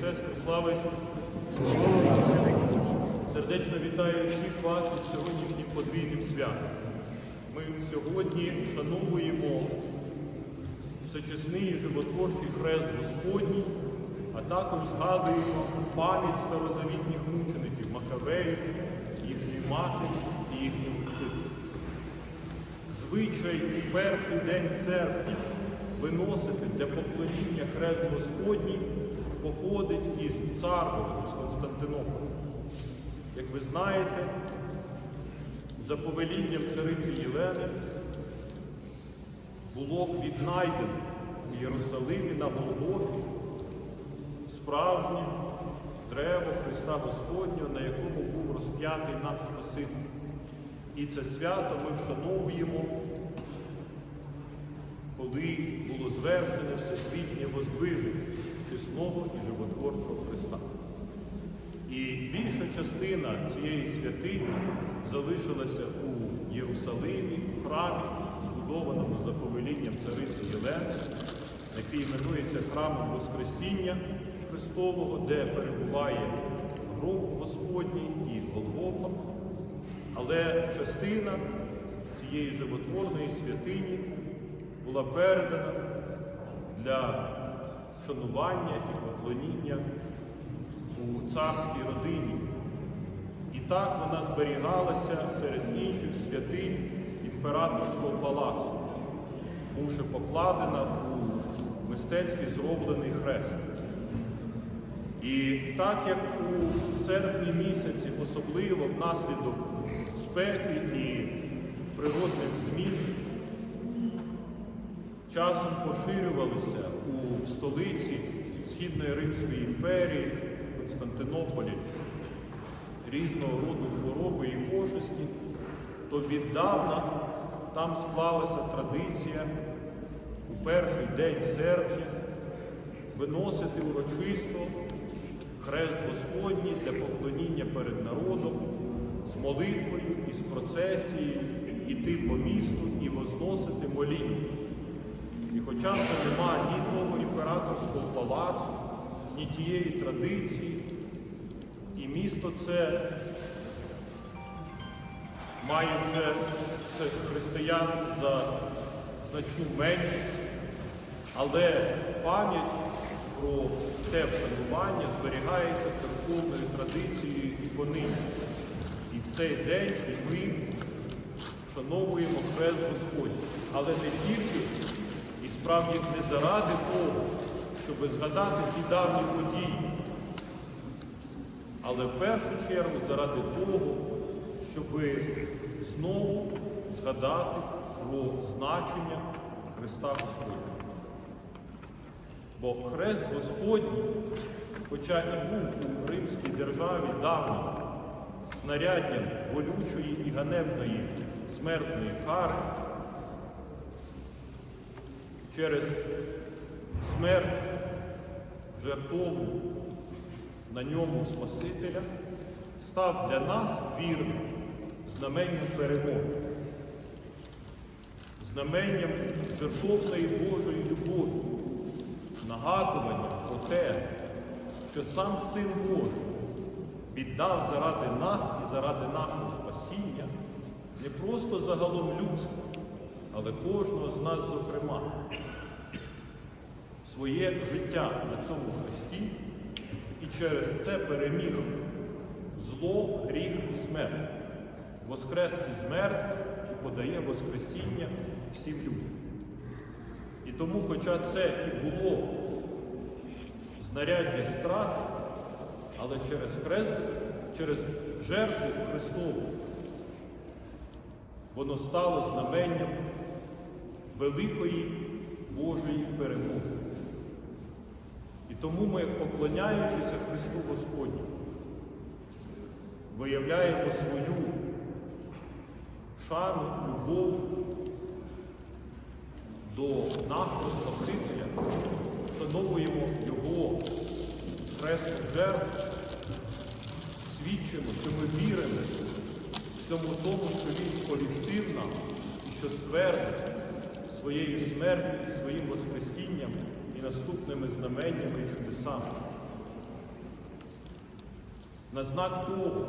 сестри, слава Ісусу Христу! Сердечно вітаю всіх вас із сьогоднішнім подвійним святом. Ми сьогодні вшановуємо всечесний і животворчий хрест Господній, а також згадуємо пам'ять старозавітніх мучеників Макавеїв, їхньої матері і їхнього вчителя. Звичай у перший день серпня виносити для поклоніння хрест Господній походить із Царгороду, з Константинополя. Як ви знаєте, за повелінням цариці Єлени було віднайдено в Єрусалимі на Голгофі справжнє древо Христа Господнього, на якому був розп'ятий наш Спаситель. І це свято ми вшановуємо, коли було звершене всесвітнє воздвиження чесного і животворчого Христа. І більша частина цієї святині залишилася у Єрусалимі, в храмі, збудованому за повелінням цариці Єлени, який іменується храмом Воскресіння Христового, де перебуває гроб Господній і Голгофа. Але частина цієї животворної святині була передана для шанування і поклоніння у царській родині. І так вона зберігалася серед інших святинь імператорського палацу, бувши покладена у мистецький зроблений хрест. І так як у серпні місяці, особливо внаслідок спеки і природних змін, часом поширювалися у столиці Східної Римської імперії, Константинополі, різного роду хвороби і пошесті, то віддавна там склалася традиція у перший день серпня виносити урочисто хрест Господній для поклоніння перед народом з молитвою і з процесією, іти по місту і возносити моління. І хоча вже нема ні того імператорського палацу, ні тієї традиції, і місто це має вже християн за значну меншість, але пам'ять про те вшанування зберігається церковною традицією і понині. І в цей день і ми вшановуємо хрест Господній. Але не тільки справді не заради того, щоб згадати ті давні події, але в першу чергу заради того, щоб знову згадати про значення Христа Господня. Бо хрест Господній, хоча і був у Римській державі давнім знаряддям болючої і ганебної смертної кари, через смерть жертову на ньому Спасителя став для нас вірним знаменням перемоги, знаменням жертовної Божої любові, нагадуванням про те, що сам Син Божий віддав заради нас і заради нашого спасіння не просто загалом людства, але кожного з нас, зокрема, своє життя на цьому хресті і через це переміг зло, гріх і смерть. Воскрес із мертвих і подає Воскресіння всім людям. І тому, хоча це і було знаряддя страху, але через хрест, через жертву Христову воно стало знаменням великої Божої перемоги. І тому ми, поклоняючися Христу Господню, виявляємо свою шану, любов до нашого Спасителя, вшановуємо Його хрестну жертву, свідчимо, що ми віримо всьому тому, що Він сповістив нам і що ствердив своєю смертю своїм Воскресінням і наступними знаменнями і чудесами. На знак того,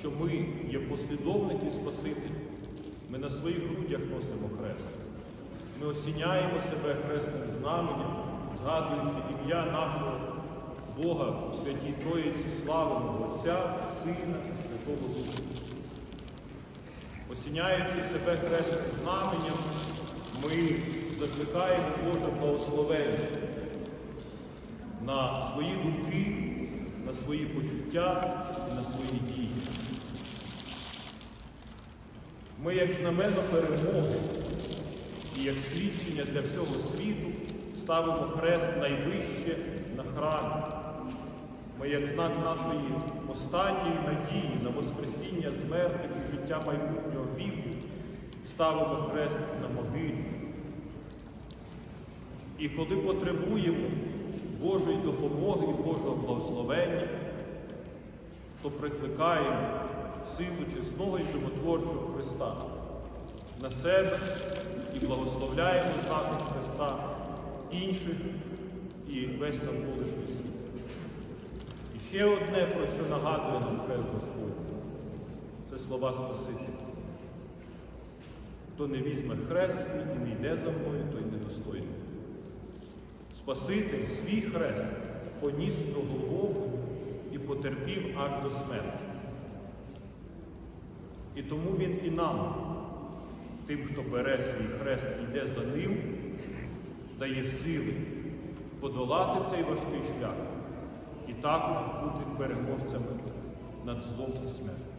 що ми є послідовники Спасителя, ми на своїх грудях носимо хрест. Ми осіняємо себе хресним знаменем, згадуючи ім'я нашого Бога у святій Троїці, славимо Отця, Сина і Святого Духа. Осіняючи себе хресним знаменем, ми закликаємо Боже благословення на свої думки, на свої почуття і на свої дії. Ми, як знамено перемоги і як свідчення для всього світу, ставимо хрест найвище на храмі. Ми, як знак нашої останньої надії на Воскресіння з мертвих і життя майбутнього віку, ставимо хрест на могилі. І коли потребуємо Божої допомоги і Божого благословення, то прикликаємо силу чесного і животворчого Христа на себе і благословляємо знаком Христа інших і весь навколишній світ. І ще одне, про що нагадує нам Хрест Господь, це слова Спасителя. Хто не візьме хрест і не йде за мною, той недостойний. Спаситель свій хрест поніс до Голгофи і потерпів аж до смерті. І тому він і нам, тим, хто бере свій хрест і йде за ним, дає сили подолати цей важкий шлях і також бути переможцями над злом і смертю.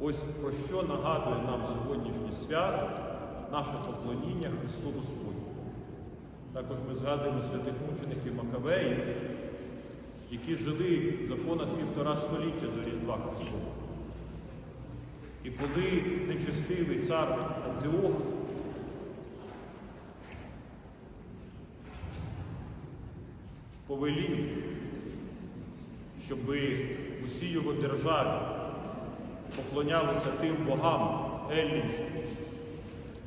Ось про що нагадує нам сьогоднішнє свято, наше поклоніння Христу Господню. Також ми згадуємо святих мучеників Макавеїв, які жили за понад півтора століття до Різдва Христового. І коли нечестивий цар Антиох повелів, щоб усі його державі поклонялися тим богам еллінським,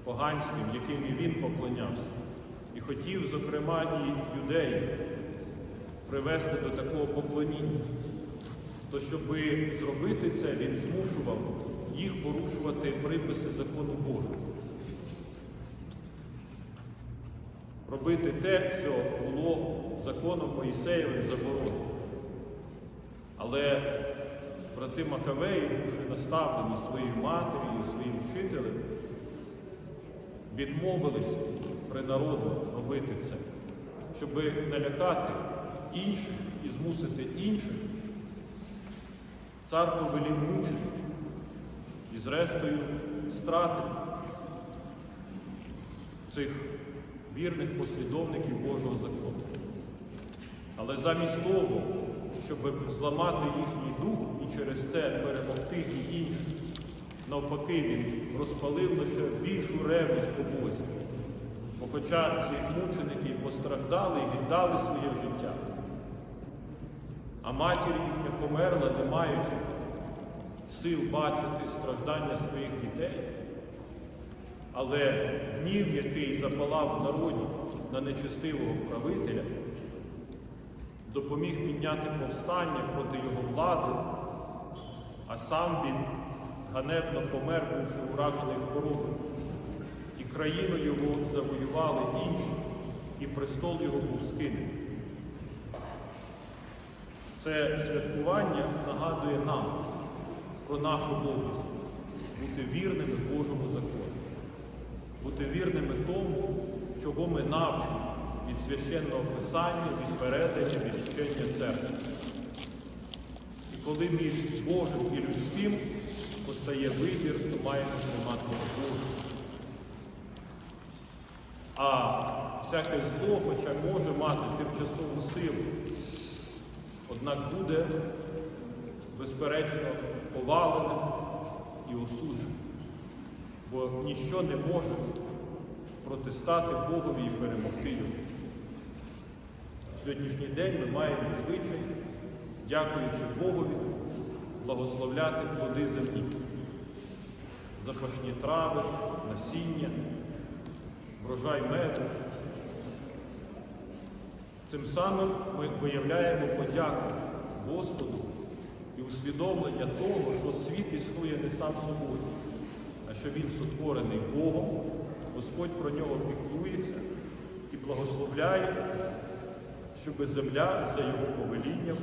поганським, яким і він поклонявся, і хотів, зокрема, і юдеїв привести до такого поклоніння, то щоб зробити це, він змушував їх порушувати приписи закону Божого. Робити те, що було законом Моїсеєвим заборонено. Але брати Макавеї, бувши наставлені своєю матір'ю, своїм вчителем, відмовились принародно робити це, щоб налякати інших і змусити інших. Цар повелів мучити і, зрештою, стратити цих вірних послідовників Божого закону. Але замість того, щоб зламати їхній дух і через це перемогти і інших, навпаки, він розпалив лише більшу ревність по Бозі. Бо хоча ці мученики постраждали і віддали своє життя, а матір їхня померла, не маючи сил бачити страждання своїх дітей, але гнів, який запалав в народі на нечестивого правителя, допоміг підняти повстання проти його влади, а сам він ганебно помер, бувши уражений хворобою. І країну його завоювали інші, і престол його був скинений. Це святкування нагадує нам про нашу обов'язок бути вірними Божому закону, бути вірними тому, чого ми навчені від священного писання, від передання, від вчення церкви. І коли між Божим і людським постає вибір, то маємо тримати Божу. А всяке зло, хоча може мати тимчасову силу, однак буде, безперечно, поваленим і осудженим. Бо ніщо не може протистати Богові і перемогти його. Сьогоднішній день ми маємо звичай, дякуючи Богові, благословляти плоди землі, запашні трави, насіння, врожай меду. Цим самим ми виявляємо подяку Господу і усвідомлення того, що світ існує не сам собою, а що він сотворений Богом, Господь про нього піклується і благословляє, щоб земля за його повелінням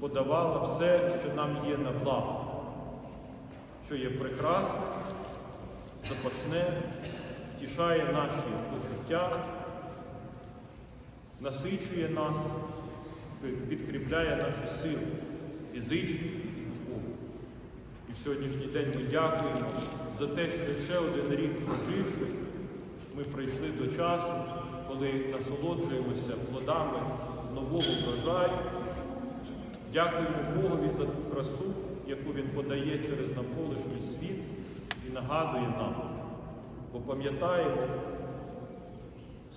подавала все, що нам є на благо, що є прекрасне, запашне, втішає наші почуття, насичує нас, підкріпляє наші сили фізичні і духовні. І в сьогоднішній день ми дякуємо за те, що ще один рік проживши, ми прийшли до часу, коли насолоджуємося плодами нового врожаю. Дякуємо Богові за ту красу, яку Він подає через навколишній світ і нагадує нам, бо пам'ятаємо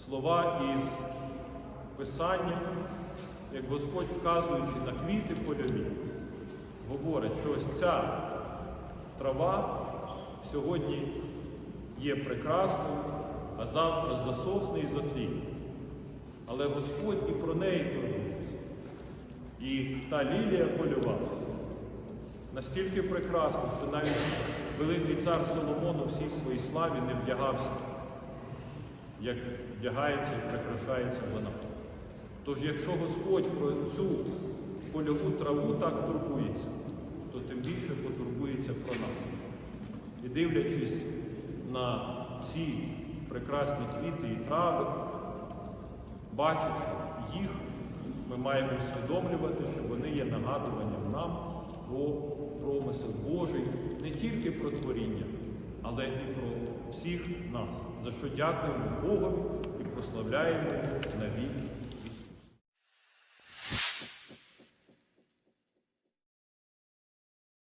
слова із Писання, як Господь, вказуючи на квіти польові, говорить, що ось ця трава сьогодні є прекрасною, а завтра засохне і затліє. Але Господь і про неї турбується. І та лілія польова настільки прекрасна, що навіть великий цар Соломон у всій своїй славі не вдягався, як вдягається і прикрашається вона. Тож, якщо Господь про цю польову траву так турбується, то тим більше потурбується про нас. І дивлячись на ці прекрасні квіти і трави, бачачи їх, ми маємо усвідомлювати, що вони є нагадуванням нам про промисел Божий не тільки про творіння, але і про всіх нас, за що дякуємо Богові і прославляємо навіки.